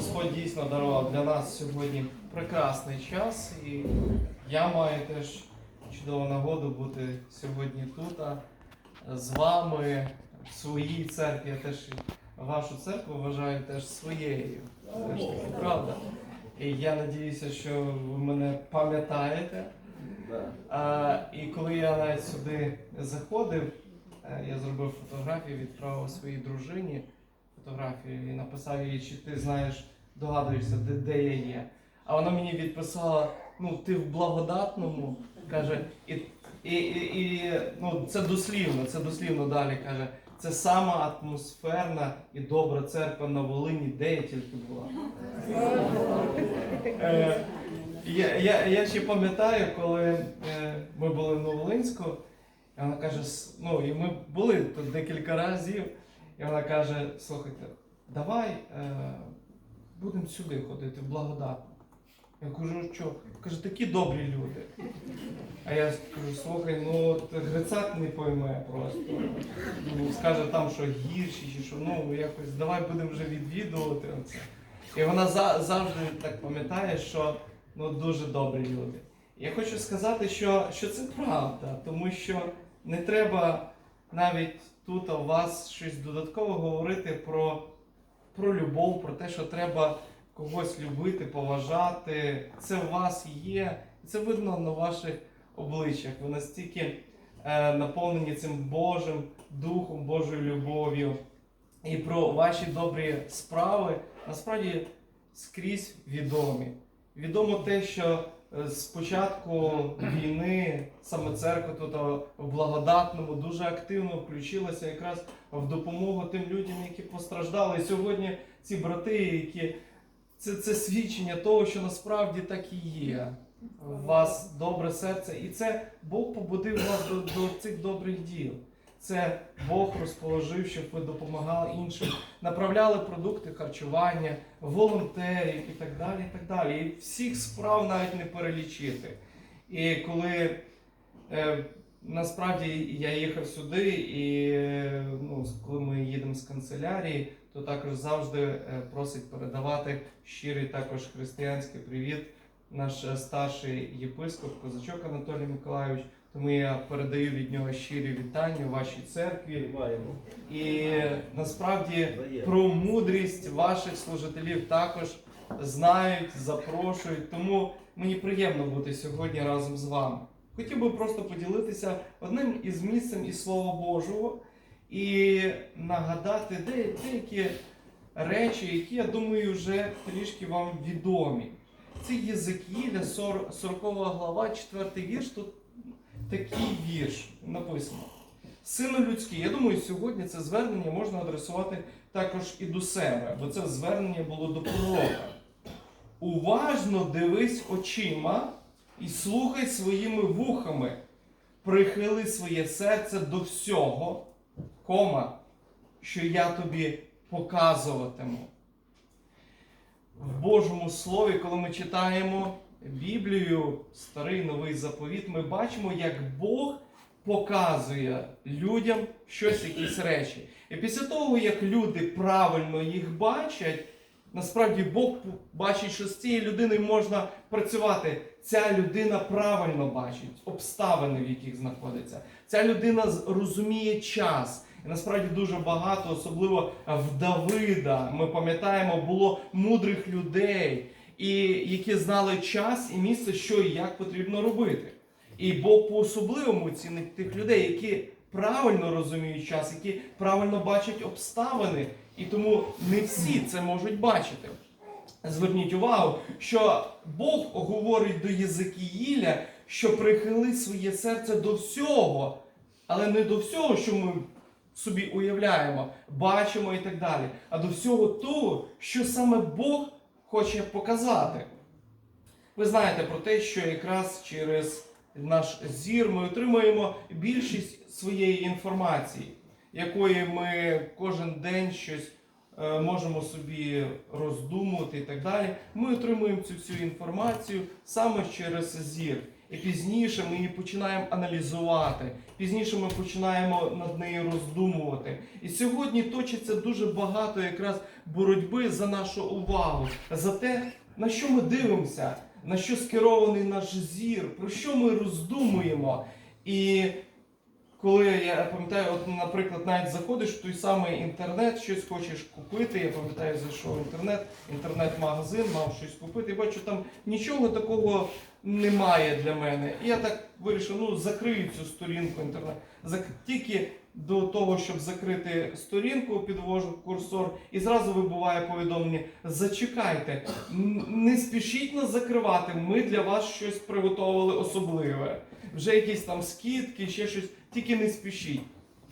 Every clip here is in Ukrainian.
Господь дійсно дарував для нас сьогодні прекрасний час, і я маю теж чудову нагоду бути сьогодні тут а, з вами в своїй церкві. Я теж вашу церкву вважаю теж своєю. Правда. І я надіюся, що ви мене пам'ятаєте. А, і коли я навіть сюди заходив, е, я зробив фотографію, відправив своїй дружині фотографію і написав їй, чи ти знаєш, догадуєшся, де, де я є. А вона мені відписала: ну, ти в благодатному, каже, і, і, і, і ну, це дослівно, це дослівно далі каже. Це сама атмосферна і добра церква на Волині, де я тільки була. Е, я, я, я ще пам'ятаю, коли е, ми були в Новолинську, і вона каже, «С- ну і ми були тут декілька разів, і вона каже, слухайте, давай е, будемо сюди ходити, в благодатну. Я кажу, що? Каже, такі добрі люди. А я кажу, слухай, ну Грицак не пойме просто. Ну, скаже там, що гірші, чи що, ну якось давай будемо вже відвідувати оце. І вона за, завжди так пам'ятає, що ну, дуже добрі люди. Я хочу сказати, що, що це правда, тому що не треба навіть тут у вас щось додатково говорити про, про любов, про те, що треба когось любити, поважати. Це у вас є, це видно на ваших обличчях. Ви настільки е, наповнені цим Божим Духом, Божою любов'ю. І про ваші добрі справи насправді скрізь відомі. Відомо те, що з початку війни саме церква тут в благодатному дуже активно включилася якраз в допомогу тим людям, які постраждали. І сьогодні ці брати, які це, це свідчення того, що насправді так і є. У вас добре серце, і це Бог побудив вас до, до цих добрих діл. Це Бог розположив, щоб ви допомагали іншим, направляли продукти харчування, волонтерів і так далі. І так далі. І всіх справ навіть не перелічити. І коли е, насправді я їхав сюди, і е, ну, коли ми їдемо з канцелярії, то також завжди е, просить передавати щирий також християнський привіт. Наш старший єпископ Козачок Анатолій Миколайович. Тому я передаю від нього щирі вітання вашій церкві. І насправді про мудрість ваших служителів також знають, запрошують. Тому мені приємно бути сьогодні разом з вами. Хотів би просто поділитися одним із місцем із Слова Божого і нагадати деякі речі, які, я думаю, вже трішки вам відомі. Це Єзекіля, 40 глава, 4 вірш. Тут такий вірш написано. Сину людський, я думаю, сьогодні це звернення можна адресувати також і до себе, бо це звернення було до пророка. Уважно дивись очима і слухай своїми вухами, прихили своє серце до всього, кома, що я тобі показуватиму. В Божому Слові, коли ми читаємо Біблію, старий новий заповіт, ми бачимо, як Бог показує людям щось, якісь речі. І після того, як люди правильно їх бачать, насправді Бог бачить, що з цією людиною можна працювати. Ця людина правильно бачить обставини, в яких знаходиться. Ця людина розуміє час. І насправді дуже багато, особливо в Давида, ми пам'ятаємо, було мудрих людей, і які знали час і місце, що і як потрібно робити. І Бог по-особливому цінить тих людей, які правильно розуміють час, які правильно бачать обставини, і тому не всі це можуть бачити. Зверніть увагу, що Бог говорить до Єзекіїля, що прихили своє серце до всього, але не до всього, що ми собі уявляємо, бачимо і так далі, а до всього того, що саме Бог хоче показати. Ви знаєте про те, що якраз через наш зір ми отримуємо більшість своєї інформації, якої ми кожен день щось е, можемо собі роздумувати і так далі. Ми отримуємо цю всю інформацію саме через зір. І пізніше ми її починаємо аналізувати. Пізніше ми починаємо над нею роздумувати. І сьогодні точиться дуже багато якраз боротьби за нашу увагу, за те, на що ми дивимося, на що скерований наш зір, про що ми роздумуємо. І коли я пам'ятаю, от, наприклад, навіть заходиш в той самий інтернет, щось хочеш купити. Я пам'ятаю, зайшов в інтернет, інтернет-магазин, мав щось купити. І бачу, там нічого такого немає для мене. І я так вирішив, ну закрию цю сторінку інтернет. Тільки до того, щоб закрити сторінку, підвожу курсор, і зразу вибуває повідомлення: зачекайте, не спішіть нас закривати. Ми для вас щось приготували особливе. Вже якісь там скидки, ще щось, тільки не спішіть.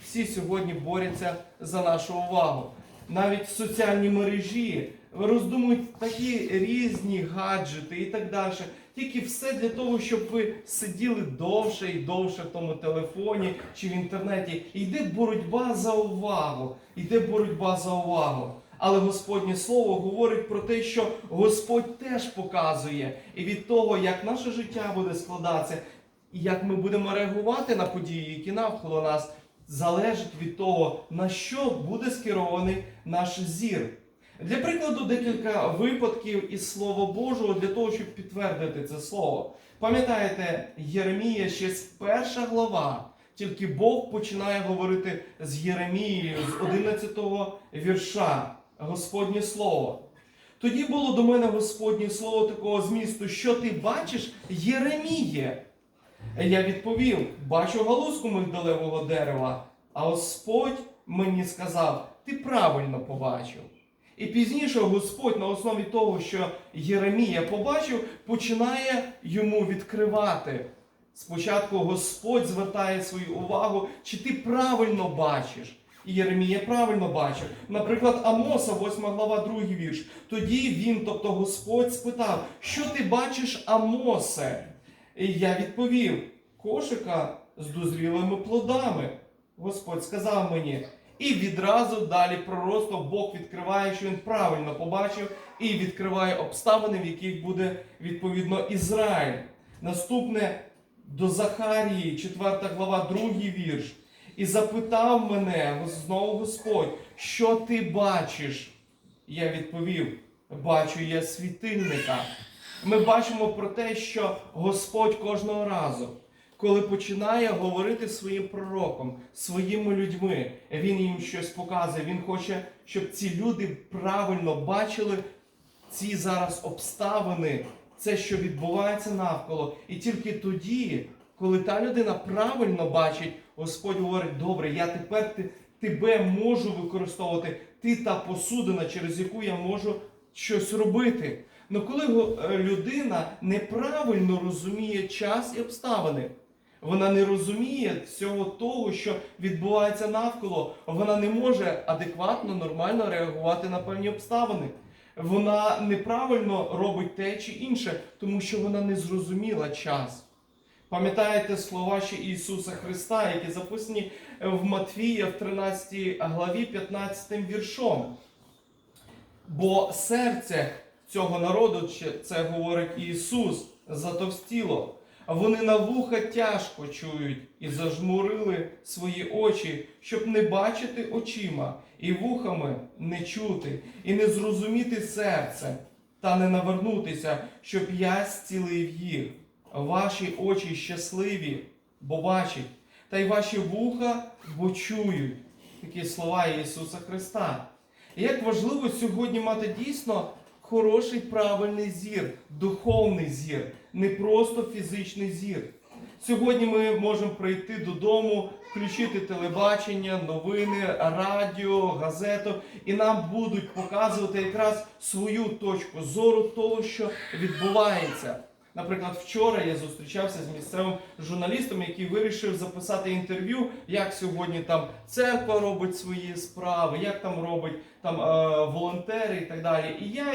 Всі сьогодні борються за нашу увагу. Навіть соціальні мережі роздумують такі різні гаджети і так далі. Тільки все для того, щоб ви сиділи довше і довше в тому телефоні чи в інтернеті. Йде боротьба за увагу. Йде боротьба за увагу. Але Господнє Слово говорить про те, що Господь теж показує. І від того, як наше життя буде складатися, і як ми будемо реагувати на події, які навколо нас, залежить від того, на що буде скерований наш зір. Для прикладу, декілька випадків із Слова Божого для того, щоб підтвердити це слово. Пам'ятаєте, Єремія ще перша глава, тільки Бог починає говорити з Єремією з 11-го вірша Господнє Слово. Тоді було до мене Господнє Слово такого змісту, що ти бачиш, Єреміє. Я відповів: бачу галузку мигдалевого дерева, а Господь мені сказав: ти правильно побачив. І пізніше Господь на основі того, що Єремія побачив, починає йому відкривати. Спочатку Господь звертає свою увагу, чи ти правильно бачиш. І Єремія правильно бачив. Наприклад, Амоса, 8 глава, 2 вірш. Тоді він, тобто Господь, спитав, що ти бачиш, Амосе? І я відповів: кошика з дозрілими плодами. Господь сказав мені. І відразу далі пророцтво Бог відкриває, що він правильно побачив, і відкриває обставини, в яких буде відповідно Ізраїль. Наступне до Захарії, 4 глава, 2 вірш. І запитав мене знову Господь, що ти бачиш? Я відповів: бачу я світильника. Ми бачимо про те, що Господь кожного разу, коли починає говорити своїм пророком, своїми людьми, він їм щось показує. Він хоче, щоб ці люди правильно бачили ці зараз обставини, це, що відбувається навколо. І тільки тоді, коли та людина правильно бачить, Господь говорить: добре, я тепер тебе можу використовувати. Ти та посудина, через яку я можу щось робити. Ну коли людина неправильно розуміє час і обставини, вона не розуміє всього того, що відбувається навколо, вона не може адекватно, нормально реагувати на певні обставини. Вона неправильно робить те чи інше, тому що вона не зрозуміла час. Пам'ятаєте слова ще Ісуса Христа, які записані в Матвія в 13 главі 15 віршом. Бо серце цього народу, це говорить Ісус, затовстіло. Вони на вуха тяжко чують і зажмурили свої очі, щоб не бачити очима, і вухами не чути, і не зрозуміти серце, та не навернутися, щоб я зцілив їх. Ваші очі щасливі, бо бачать, та й ваші вуха, бо чують. Такі слова Ісуса Христа. І як важливо сьогодні мати дійсно хороший правильний зір, духовний зір, не просто фізичний зір. Сьогодні ми можемо прийти додому, включити телебачення, новини, радіо, газету, і нам будуть показувати якраз свою точку зору того, що відбувається. Наприклад, вчора я зустрічався з місцевим журналістом, який вирішив записати інтерв'ю, як сьогодні там церква робить свої справи, як там робить там е, волонтери і так далі. І я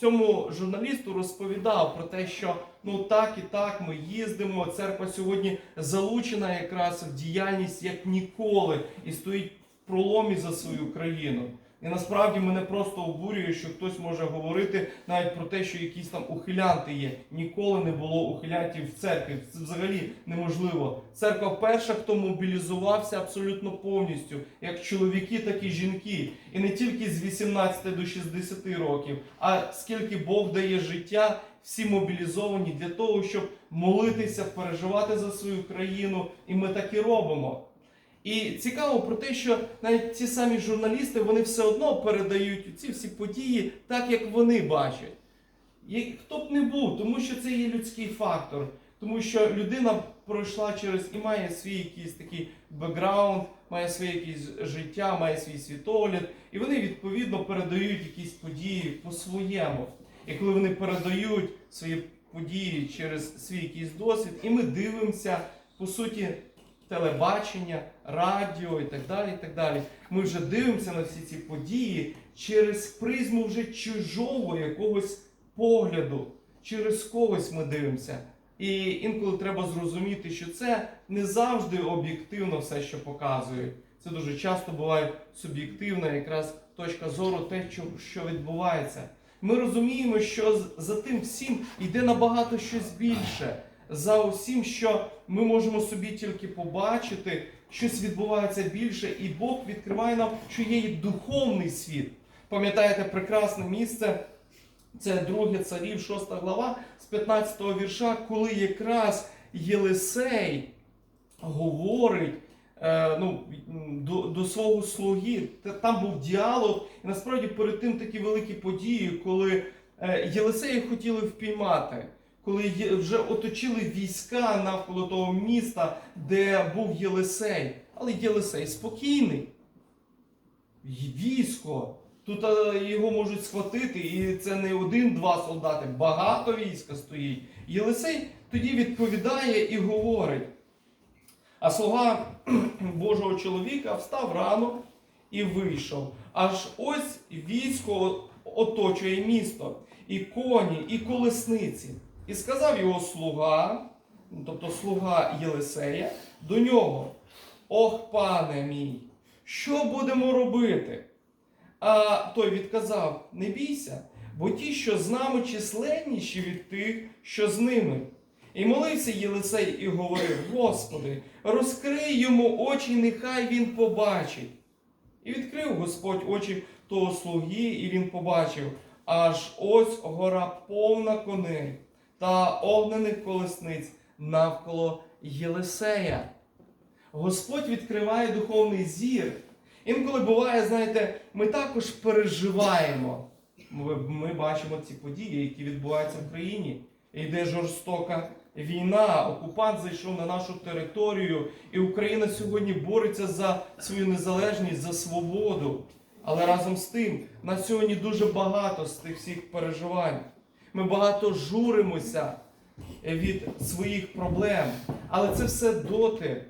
цьому журналісту розповідав про те, що ну так і так ми їздимо. Церква сьогодні залучена якраз в діяльність як ніколи і стоїть в проломі за свою країну. І насправді мене просто обурює, що хтось може говорити навіть про те, що якісь там ухилянти є. Ніколи не було ухилянтів в церкві. Це взагалі неможливо. Церква перша, хто мобілізувався абсолютно повністю, як чоловіки, так і жінки. І не тільки з 18 до 60 років, а скільки Бог дає життя, всі мобілізовані для того, щоб молитися, переживати за свою країну. І ми так і робимо. І цікаво про те, що навіть ці самі журналісти вони все одно передають ці всі події так, як вони бачать. І хто б не був, тому що це є людський фактор, тому що людина пройшла через і має свій якийсь такий бекграунд, має своє якесь життя, має свій світогляд, і вони відповідно передають якісь події по-своєму. І коли вони передають свої події через свій якийсь досвід, і ми дивимося, по суті, телебачення, радіо і так далі. і так далі. Ми вже дивимося на всі ці події через призму вже чужого якогось погляду, через когось ми дивимося. І інколи треба зрозуміти, що це не завжди об'єктивно все, що показують. Це дуже часто буває суб'єктивна якраз точка зору, те, що, відбувається. Ми розуміємо, що за тим всім йде набагато щось більше. За усім, що ми можемо собі тільки побачити, щось відбувається більше, і Бог відкриває нам, що є і духовний світ. Пам'ятаєте прекрасне місце, це друге царів, 6 глава, з 15 вірша, коли якраз Єлисей говорить е, ну, до, до свого слуги. Там був діалог, і насправді перед тим такі великі події, коли е, Єлисея хотіли впіймати. Коли вже оточили війська навколо того міста, де був Єлисей. Але Єлисей спокійний. Військо. Тут е, його можуть схватити, і це не один-два солдати, багато війська стоїть. Єлисей тоді відповідає і говорить. А слуга Божого чоловіка встав рано і вийшов. Аж ось військо оточує місто, і коні, і колесниці. І сказав його слуга, тобто слуга Єлисея, до нього: Ох, пане мій, що будемо робити? А той відказав: Не бійся, бо ті, що з нами численніші від тих, що з ними. І молився Єлисей і говорив: Господи, розкрий йому очі, нехай він побачить. І відкрив Господь очі того слуги, і він побачив, аж ось гора повна коней та огнених колесниць навколо Єлисея. Господь відкриває духовний зір. Інколи буває, знаєте, ми також переживаємо. Ми, ми бачимо ці події, які відбуваються в країні. Йде жорстока війна, окупант зайшов на нашу територію, і Україна сьогодні бореться за свою незалежність, за свободу. Але разом з тим, нас сьогодні дуже багато з тих всіх переживань. Ми багато журимося від своїх проблем. Але це все доти,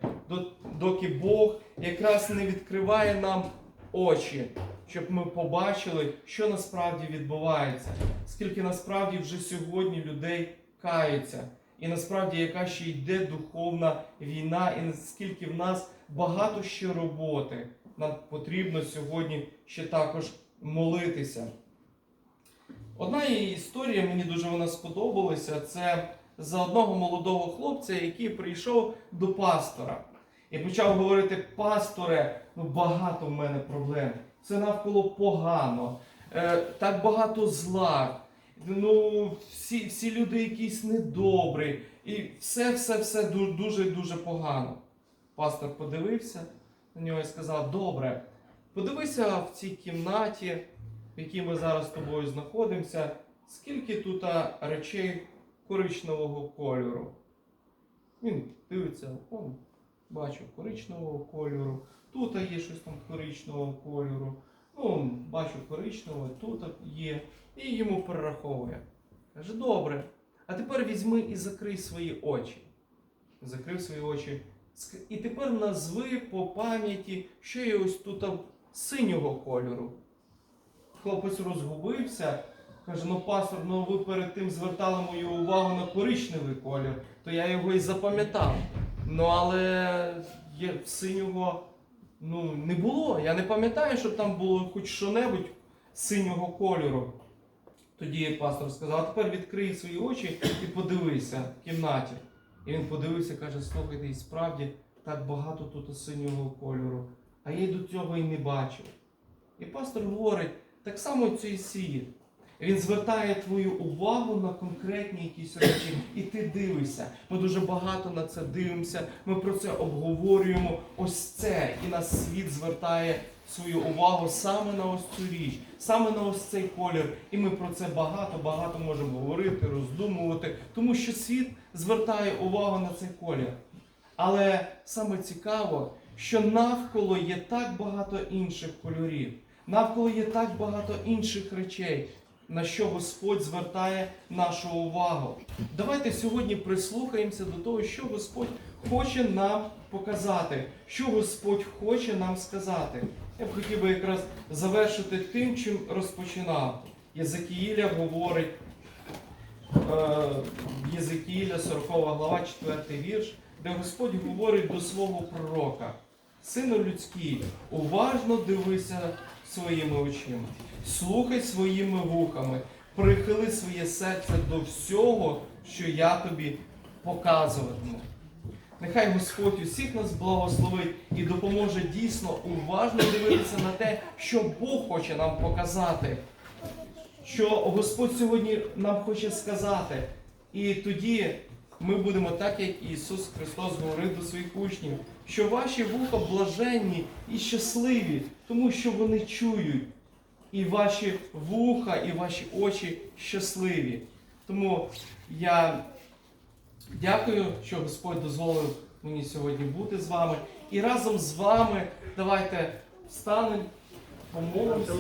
доки Бог якраз не відкриває нам очі, щоб ми побачили, що насправді відбувається, скільки насправді вже сьогодні людей каються, і насправді яка ще йде духовна війна, і наскільки в нас багато ще роботи. Нам потрібно сьогодні ще також молитися. Одна її історія, мені дуже вона сподобалася. Це за одного молодого хлопця, який прийшов до пастора і почав говорити: пасторе, ну багато в мене проблем. Це навколо погано, е, так багато зла. Ну, всі, всі люди якісь недобрі, і все, все, все дуже дуже погано. Пастор подивився на нього і сказав: Добре, подивися в цій кімнаті, в якій ми зараз з тобою знаходимося, скільки тут речей коричневого кольору. Він дивиться, он, бачу, коричневого кольору, тут є щось там коричневого кольору, ну, бачу коричневого, тут є, і йому перераховує. Каже, добре, а тепер візьми і закрий свої очі. Закрив свої очі. І тепер назви по пам'яті, що є ось тут синього кольору. Хлопець розгубився, каже: ну пастор, ну ви перед тим звертали мою увагу на коричневий колір, то я його і запам'ятав. Ну але є синього ну, не було. Я не пам'ятаю, щоб там було хоч що-небудь синього кольору. Тоді пастор сказав, а тепер відкрий свої очі і подивися в кімнаті. І він подивився, каже, слухайте, і справді так багато тут синього кольору. А я й до цього і не бачив. І пастор говорить, так само це і світ. Він звертає твою увагу на конкретні якісь речі, і ти дивишся. Ми дуже багато на це дивимося. Ми про це обговорюємо. Ось це, і нас світ звертає свою увагу саме на ось цю річ, саме на ось цей колір. І ми про це багато-багато можемо говорити, роздумувати, тому що світ звертає увагу на цей колір. Але саме цікаво, що навколо є так багато інших кольорів, навколо є так багато інших речей, на що Господь звертає нашу увагу. Давайте сьогодні прислухаємося до того, що Господь хоче нам показати, що Господь хоче нам сказати. Я б хотів би якраз завершити тим, чим розпочинав. Єзекіїля говорить, е, Єзекіїля, 40 глава, 4 вірш, де Господь говорить до свого пророка. Сину людський, уважно дивися своїми очима, слухай своїми вухами, прихили своє серце до всього, що я тобі показуватиму. Нехай Господь усіх нас благословить і допоможе дійсно уважно дивитися на те, що Бог хоче нам показати, що Господь сьогодні нам хоче сказати. І тоді ми будемо так, як Ісус Христос говорив до своїх учнів, що ваші вуха блаженні і щасливі, тому що вони чують. І ваші вуха, і ваші очі щасливі. Тому я дякую, що Господь дозволив мені сьогодні бути з вами. І разом з вами давайте встанемо, помолимося.